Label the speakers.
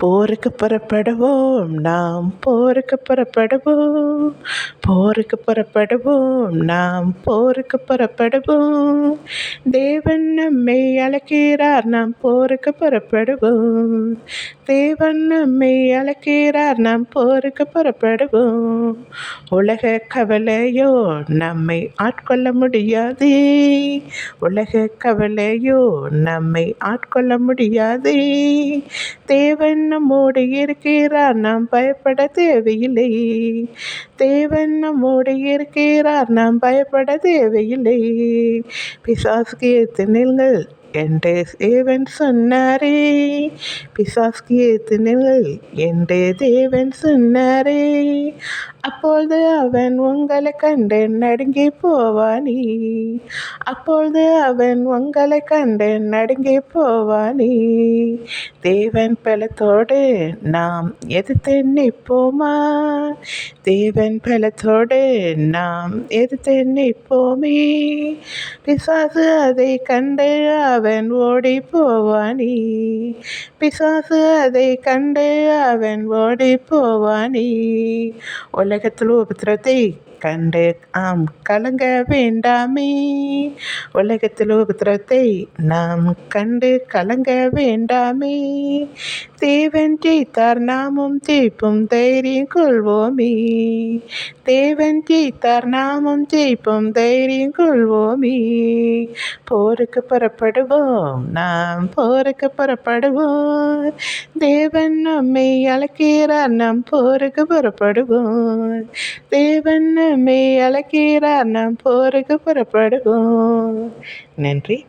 Speaker 1: போருக்கு புறப்படுவோம் நாம் போருக்கு புறப்படுவோம். போருக்கு புறப்படுவோம் நாம் போருக்கு புறப்படுவோம். தேவன் நம்மை அழைக்கிறார் நாம் போருக்கு புறப்படுவோம். தேவன் நம்மை அழைக்கிறார் நாம் போருக்கு புறப்படுவோம். உலக கவலையோ நம்மை ஆட்கொள்ள முடியாது. உலக கவலையோ நம்மை ஆட்கொள்ள முடியாது. தேவன் நம்மோடு இருக்கிறார் நாம் பயப்பட தேவையில்லை. தேவன் நம்மோடு இருக்கிறார் நாம் பயப்பட தேவையில்லை. பிசாசுக்கு ஏத்து நில்கள் என்று தேவன் சொன்னாரே. பிசாசுக்கு ஏத்து நில்கள் என்று தேவன் சொன்னாரே. அப்பொழுது அவன் உங்களை கண்டு நடுங்கி போவானே. அப்பொழுது அவன் உங்களை கண்டு நடுங்கி போவானே. தேவன் பலத்தோடு நாம் எதிர்த்து நிற்போமா? தேவன் பலத்தோடு நாம் எதிர்த்து நிற்போமே. பிசாசு அதை கண்டு அவன் அவன் ஓடி போவானே பிசாசு அதை கண்டு அவன் ஓடி போவானே உலகத்தில் உபத்திரத்தை கண்டு ஆம் கலங்க வேண்டாமே. உலகத்தில் உபத்திரத்தை நாம் கண்டு கலங்க வேண்டாமே. தேவன் ஜெயித்தார் நாமும் ஜெயிப்போம் தைரியம் கொள்வோமே. தேவன் ஜெயித்தார் நாமும் ஜெயிப்போம் தைரியம் கொள்வோமே. போருக்கு புறப்படுவோம் நாம் போருக்கு புறப்படுவோம். தேவன் நம்மை அழைக்கிறார் நாம் போருக்கு புறப்படுவோம். தேவன் மெய் அழைக்கிறார் நாம் போருக்கு புறப்படுவோம். நன்றி.